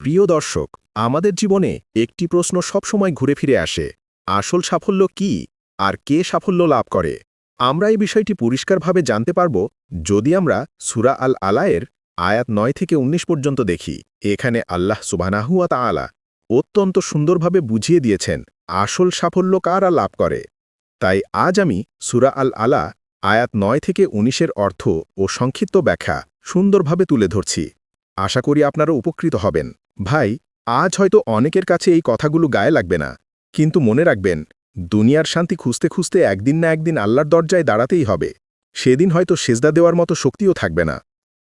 প্রিয় দর্শক, আমাদের জীবনে একটি প্রশ্ন সবসময় ঘুরে ফিরে আসে, আসল সাফল্য কি আর কে সাফল্য লাভ করে? আমরা এই বিষয়টি পরিষ্কারভাবে জানতে পারব যদি আমরা সুরা আল আলায়ের আয়াত নয় থেকে ১৯ পর্যন্ত দেখি। এখানে আল্লাহ সুবানাহুয়া তাআলা অত্যন্ত সুন্দরভাবে বুঝিয়ে দিয়েছেন, আসল সাফল্য কারা লাভ করে? তাই আজ আমি সুরা আল আলা আয়াত নয় থেকে উনিশের অর্থ ও সংক্ষিপ্ত ব্যাখ্যা সুন্দরভাবে তুলে ধরছি। আশা করি আপনারা উপকৃত হবেন। ভাই, আজ হয়তো অনেকের কাছে এই কথাগুলো গায়ে লাগবে না। কিন্তু মনে রাখবেন, দুনিয়ার শান্তি খুঁজতে খুঁজতে একদিন না একদিন আল্লাহর দরজায় দাঁড়াতেই হবে। সেদিন হয়তো সেজদা দেওয়ার মতো শক্তিও থাকবে না।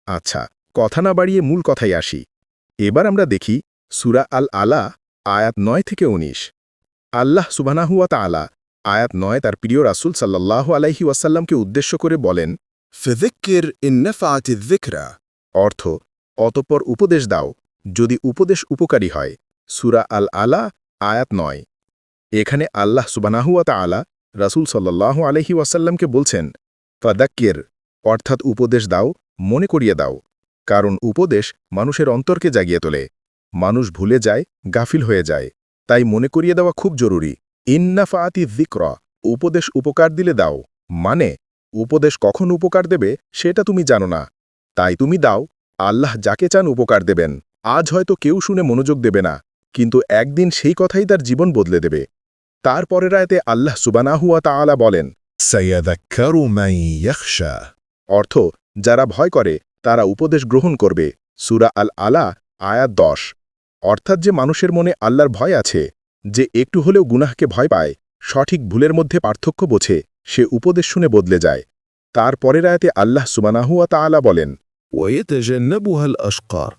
আচ্ছা কথা না বাড়িয়ে মূল কথাই আসি। এবার আমরা দেখি সুরা আল আলা আয়াত নয় থেকে ১৯ আল্লাহ সুবানাহুয়াত আলা আয়াত নয় তার প্রিয় রাসুল সাল্লাহ আলাইহি ওয়াসাল্লামকে উদ্দেশ্য করে বলেন ফেজিক্কির ইন্নফাতিকরা অর্থ, অতপর উপদেশ দাও। যদি উপদেশ উপকারী হয়, সুরা আল আলা আয়াত নয়। এখানে আল্লাহ সুবানাহুয়া আলা রাসুল সাল্লাহ আলহি ওয়াসাল্লামকে বলছেন, ফাদাক্কের অর্থাৎ উপদেশ দাও, মনে করিয়ে দাও। কারণ উপদেশ মানুষের অন্তরকে জাগিয়ে তোলে। মানুষ ভুলে যায়, গাফিল হয়ে যায়। তাই মনে করিয়ে দেওয়া খুব জরুরি। ইন্নাফাআতি জিক্র উপদেশ উপকার দিলে দাও। মানে উপদেশ কখন উপকার দেবে সেটা তুমি জানো না। তাই তুমি দাও, আল্লাহ যাকে চান উপকার দেবেন। আজ হয়তো কেউ শুনে মনোযোগ দেবে না কিন্তু একদিন সেই কথাই তার জীবন বদলে দেবে। তারপরের আয়তে আল্লাহ সুবানাহুয়া তাআলা বলেন অর্থ যারা ভয় করে তারা উপদেশ গ্রহণ করবে সুরা আল আলা আয়াত দশ। অর্থাৎ যে মানুষের মনে আল্লাহর ভয় আছে যে একটু হলেও গুনাহকে ভয় পায় সঠিক ভুলের মধ্যে পার্থক্য বোঝে সে উপদেশ শুনে বদলে যায়। তার পরের আয়তে আল্লাহ সুবানাহুয়া তাআলা বলেন ওয়েতে জেন্নবুহাল অস্কর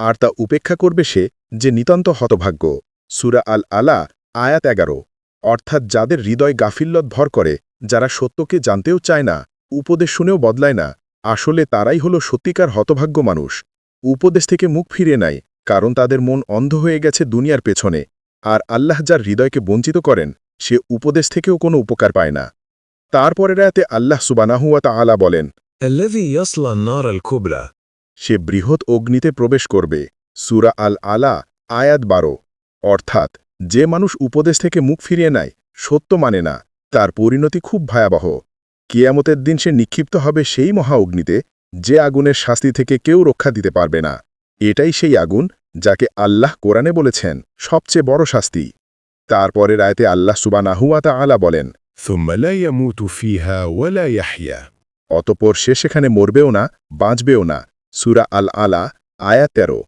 আর তা উপেক্ষা করবে সে যে নিতান্ত হতভাগ্য। সুরা আল আলা আয়াত এগারো। অর্থাৎ যাদের হৃদয় গাফিল্লত ভর করে, যারা সত্যকে জানতেও চায় না, উপদেশ শুনেও বদলায় না, আসলে তারাই হল সত্যিকার হতভাগ্য মানুষ। উপদেশ থেকে মুখ ফিরে নেয়, কারণ তাদের মন অন্ধ হয়ে গেছে দুনিয়ার পেছনে, আর আল্লাহ যার হৃদয়কে বঞ্চিত করেন, সে উপদেশ থেকেও কোনো উপকার পায় না। তারপরের রাতে আল্লাহ সুবানাহুয়া তাআলা বলেন সে বৃহৎ অগ্নিতে প্রবেশ করবে। সুরা আল আলা আয়াত বারো। অর্থাৎ যে মানুষ উপদেশ থেকে মুখ ফিরিয়ে নেয় সত্য মানে না তার পরিণতি খুব ভয়াবহ। কিয়ামতের দিন সে নিক্ষিপ্ত হবে সেই মহা অগ্নিতে যে আগুনের শাস্তি থেকে কেউ রক্ষা দিতে পারবে না। এটাই সেই আগুন যাকে আল্লাহ কোরআনে বলেছেন সবচেয়ে বড় শাস্তি। তারপরে রায়তে আল্লাহ সুবানাহুয়াতা আলা বলেন অতপর সে সেখানে মরবেও না বাঁচবেও না। সুরা আল আলা আয়া তেরো।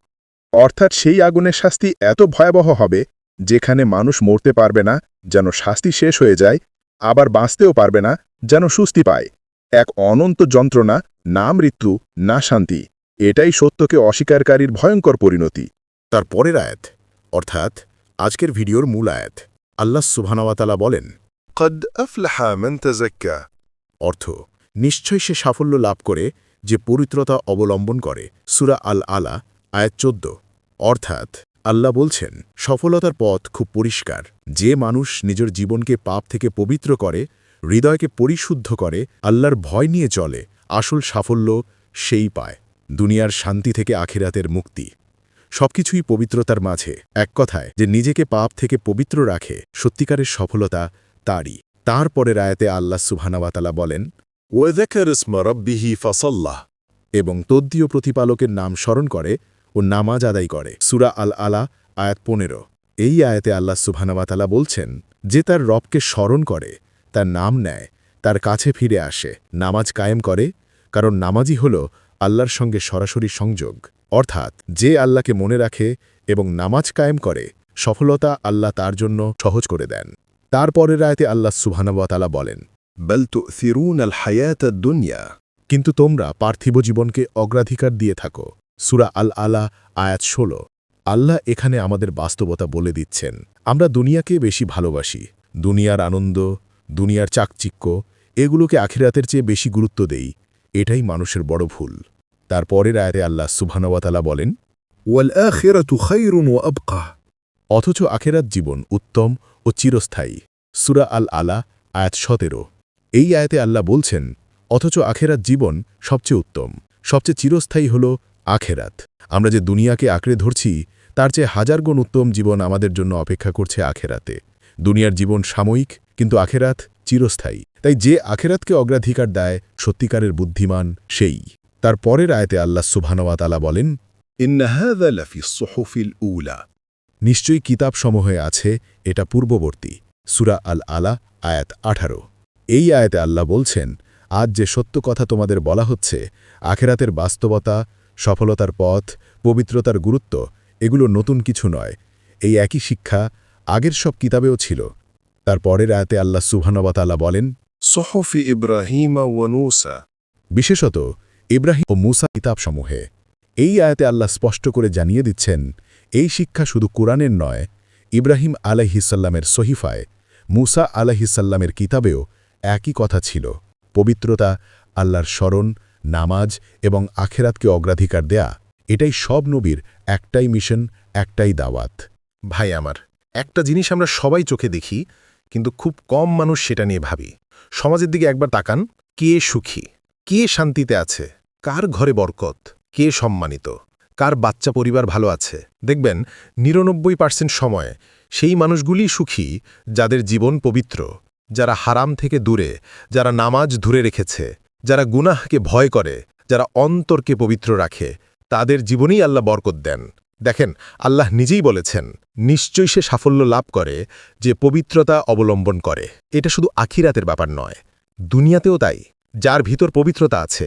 অর্থাৎ সেই আগুনের শাস্তি এত ভয়াবহ হবে যেখানে মানুষ মরতে পারবে না যেন শাস্তি শেষ হয়ে যায় আবার বাঁচতেও পারবে না যেন সুস্তি পায়। এক অনন্ত যন্ত্রণা না মৃত্যু না শান্তি এটাই সত্যকে অস্বীকারীর ভয়ঙ্কর পরিণতি। তার পরের আয়াত অর্থাৎ আজকের ভিডিওর মূল আয়াত আল্লাহ সুবহানাওয়াতালা বলেন কদ অর্থ নিশ্চয় সে সাফল্য লাভ করে যে পবিত্রতা অবলম্বন করে, সুরা আল আলা আয়াত চোদ্দ। অর্থাৎ আল্লাহ বলছেন, সফলতার পথ খুব পরিষ্কার। যে মানুষ নিজের জীবনকে পাপ থেকে পবিত্র করে, হৃদয়কে পরিশুদ্ধ করে, আল্লাহর ভয় নিয়ে চলে, আসল সাফল্য সেই পায়। দুনিয়ার শান্তি থেকে আখিরাতের মুক্তি। সবকিছুই পবিত্রতার মাঝে। এক কথায়, যে নিজেকে পাপ থেকে পবিত্র রাখে, সত্যিকারের সফলতা তারই। তারপরের আয়াতে আল্লাহ সুবহানাওয়াতালা বলেন ওয়েদেকের স্মরব্বিহি ফসল্লাহ এবং তদ্দীয় প্রতিপালকের নাম স্মরণ করে ও নামাজ আদায় করে। সুরা আল আলা আয়াত পনেরো। এই আয়াতে আল্লাহ সুবহানাবাতালা বলছেন, যে তার রবকে স্মরণ করে, তার নাম নেয়, তার কাছে ফিরে আসে, নামাজ কায়েম করে, কারণ নামাজই হল আল্লাহর সঙ্গে সরাসরি সংযোগ। অর্থাৎ যে আল্লাহকে মনে রাখে এবং নামাজ কায়েম করে, সফলতা আল্লাহ তার জন্য সহজ করে দেন। তারপরের আয়তে আল্লাহ সুবহানাবাতালা বলেন বল তু সিরুন আল হায়াত দুনিয়া কিন্তু তোমরা পার্থিব জীবনকে অগ্রাধিকার দিয়ে থাকো। সুরা আল আলা আয়াত ষোলো। আল্লাহ এখানে আমাদের বাস্তবতা বলে দিচ্ছেন। আমরা দুনিয়াকে বেশি ভালোবাসি। দুনিয়ার আনন্দ দুনিয়ার চাকচিক্য এগুলোকে আখিরাতের চেয়ে বেশি গুরুত্ব দেই। এটাই মানুষের বড় ভুল। তার পরের আল্লাহ সুবহানওয়াতালা বলেন ওয়াল ও অথচ আখেরাত জীবন উত্তম ও চিরস্থায়ী। সুরা আল আলা আয়াত সতেরো। এই আয়াতে আল্লাহ বলছেন অথচ আখেরাত জীবন সবচেয়ে উত্তম। সবচেয়ে চিরস্থায়ী হল আখেরাত। আমরা যে দুনিয়াকে আঁকড়ে ধরছি তার চেয়ে হাজার গুণ উত্তম জীবন আমাদের জন্য অপেক্ষা করছে আখেরাতে। দুনিয়ার জীবন সাময়িক কিন্তু আখেরাত চিরস্থায়ী। তাই যে আখেরাতকে অগ্রাধিকার দেয় সত্যিকারের বুদ্ধিমান সেই। তার পরের আয়তে আল্লাহ সুবহানওয়াতালা বলেন নিশ্চয়ই কিতাবসমূহে আছে এটা পূর্ববর্তী। সুরা আল আলা আয়াত আঠারো। এই আয়াতে আল্লাহ বলছেন আজ যে সত্য কথা তোমাদের বলা হচ্ছে আখেরাতের বাস্তবতা সফলতার পথ পবিত্রতার গুরুত্ব এগুলো নতুন কিছু নয়। এই একই শিক্ষা আগের সব কিতাবেও ছিল। তার পরের আয়াতে আল্লাহ সুহানবতাল্লাহ বলেন সহফি ইব্রাহিম ওয়ানুসা বিশেষত ইব্রাহিম ও মুসা কিতাবসমূহে এই আয়াতে আল্লাহ স্পষ্ট করে জানিয়ে দিচ্ছেন এই শিক্ষা শুধু কোরআনের নয় ইব্রাহিম আলহিসাল্লামের সহিফায় মুসা আলহিসাল্লামের কিতাবেও একই কথা ছিল, পবিত্রতা, আল্লাহর স্মরণ, নামাজ এবং আখেরাতকে অগ্রাধিকার দেয়া। এটাই সব নবীর একটাই মিশন, একটাই দাওয়াত। ভাই আমার, একটা জিনিস আমরা সবাই চোখে দেখি, কিন্তু খুব কম মানুষ সেটা নিয়ে ভাবি। সমাজের দিকে একবার তাকান, কে সুখী? কে শান্তিতে আছে? কার ঘরে বরকত? কে সম্মানিত? কার বাচ্চা পরিবার ভালো আছে? দেখবেন, নিরানব্বই পার্সেন্ট সময় সেই মানুষগুলি সুখী যাদের জীবন পবিত্র। যারা হারাম থেকে দূরে, যারা নামাজ ধরে রেখেছে, যারা গুনাহকে ভয় করে, যারা অন্তরকে পবিত্র রাখে, তাদের জীবনেই আল্লাহ বরকত দেন। দেখেন, আল্লাহ নিজেই বলেছেন, নিশ্চয়ই সে সাফল্য লাভ করে যে পবিত্রতা অবলম্বন করে। এটা শুধু আখিরাতের ব্যাপার নয়, দুনিয়াতেও তাই। যার ভিতর পবিত্রতা আছে,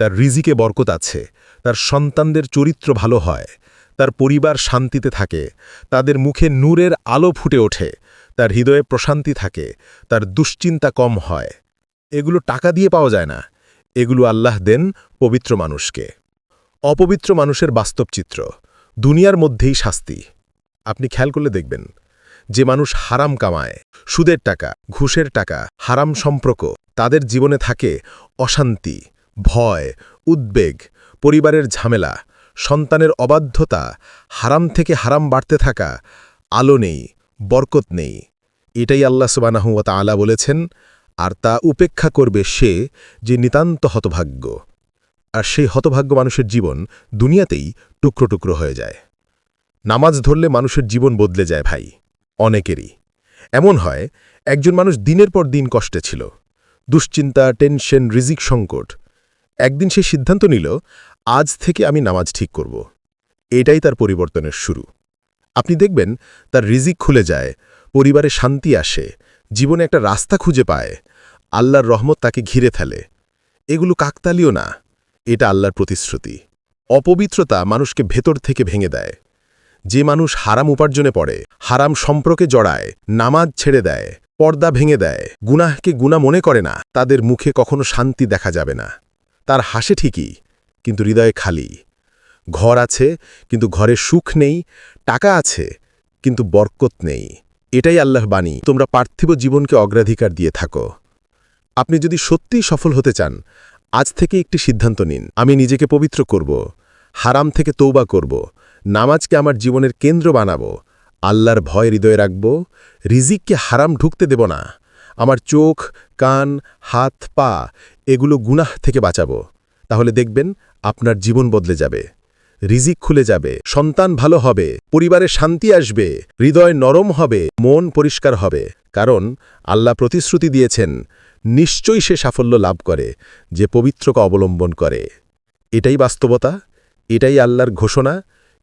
তার রিজিকে বরকত আছে, তার সন্তানদের চরিত্র ভালো হয়, তার পরিবার শান্তিতে থাকে, তাদের মুখে নূরের আলো ফুটে ওঠে তার হৃদয়ে প্রশান্তি থাকে, তার দুশ্চিন্তা কম হয়। এগুলো টাকা দিয়ে পাওয়া যায় না। এগুলো আল্লাহ দেন পবিত্র মানুষকে। অপবিত্র মানুষের বাস্তব চিত্র, দুনিয়ার মধ্যেই শাস্তি। আপনি খেয়াল করলে দেখবেন, যে মানুষ হারাম কামায়, সুদের টাকা, ঘুষের টাকা, হারাম সম্পর্ক, তাদের জীবনে থাকে অশান্তি, ভয়, উদ্বেগ, পরিবারের ঝামেলা, সন্তানের অবাধ্যতা, হারাম থেকে হারাম বাড়তে থাকা, আলো নেই, বরকত নেই। এটাই আল্লাহ সুবানাহুয়া আলা বলেছেন, আর তা উপেক্ষা করবে সে যে নিতান্ত হতভাগ্য। আর সেই হতভাগ্য মানুষের জীবন দুনিয়াতেই টুকরো টুকরো হয়ে যায়। নামাজ ধরলে মানুষের জীবন বদলে যায় ভাই, অনেকেরই। এমন হয়, একজন মানুষ দিনের পর দিন কষ্টে ছিল। দুশ্চিন্তা, টেনশন, রিজিক সংকট। একদিন সে সিদ্ধান্ত নিল, আজ থেকে আমি নামাজ ঠিক করব। এটাই তার পরিবর্তনের শুরু। আপনি দেখবেন, তার রিজিক খুলে যায় পরিবারে শান্তি আসে, জীবনে একটা রাস্তা খুঁজে পায়, আল্লাহর রহমত তাকে ঘিরে ফেলে। এগুলো কাকতালীয় না, এটা আল্লাহর প্রতিশ্রুতি। অপবিত্রতা মানুষকে ভেতর থেকে ভেঙে দেয়। যে মানুষ হারাম উপার্জনে পড়ে, হারাম সম্পর্কে জড়ায়, নামাজ ছেড়ে দেয়, পর্দা ভেঙে দেয়, গুনাহকে গুণা মনে করে না, তাদের মুখে কখনো শান্তি দেখা যাবে না। তার হাসে ঠিকই, কিন্তু হৃদয়ে খালি। ঘর আছে, কিন্তু ঘরে সুখ নেই, টাকা আছে, কিন্তু বরকত নেই। এটাই আল্লাহ বাণী, তোমরা পার্থিব জীবনকে অগ্রাধিকার দিয়ে থাকো। আপনি যদি সত্যিই সফল হতে চান, আজ থেকে একটি সিদ্ধান্ত নিন, আমি নিজেকে পবিত্র করব, হারাম থেকে তৌবা করব, নামাজকে আমার জীবনের কেন্দ্র বানাবো, আল্লাহর ভয় হৃদয়ে রাখব, রিজিককে হারাম ঢুকতে দেব না, আমার চোখ, কান, হাত, পা, এগুলো গুনাহ থেকে বাঁচাবো। তাহলে দেখবেন আপনার জীবন বদলে যাবে। রিজিক খুলে যাবে, সন্তান ভালো হবে, পরিবারে শান্তি আসবে, হৃদয় নরম হবে, মন পরিষ্কার হবে। কারণ আল্লাহ প্রতিশ্রুতি দিয়েছেন, নিশ্চয়ই সে সাফল্য লাভ করে, যে পবিত্রকে অবলম্বন করে। এটাই বাস্তবতা, এটাই আল্লাহর ঘোষণা,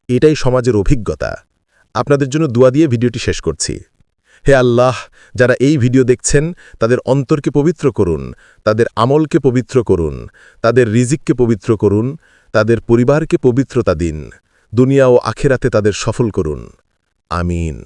এটাই সমাজের অভিজ্ঞতা। আপনাদের জন্য দোয়া দিয়ে ভিডিওটি শেষ করছি। হে আল্লাহ, যারা এই ভিডিও দেখছেন, তাদের অন্তরকে পবিত্র করুন, তাদের আমলকে পবিত্র করুন, তাদের রিজিককে পবিত্র করুন তাদের পরিবারকে পবিত্রতা দিন। দুনিয়া ও আখেরাতে তাদের সফল করুন। আমিন।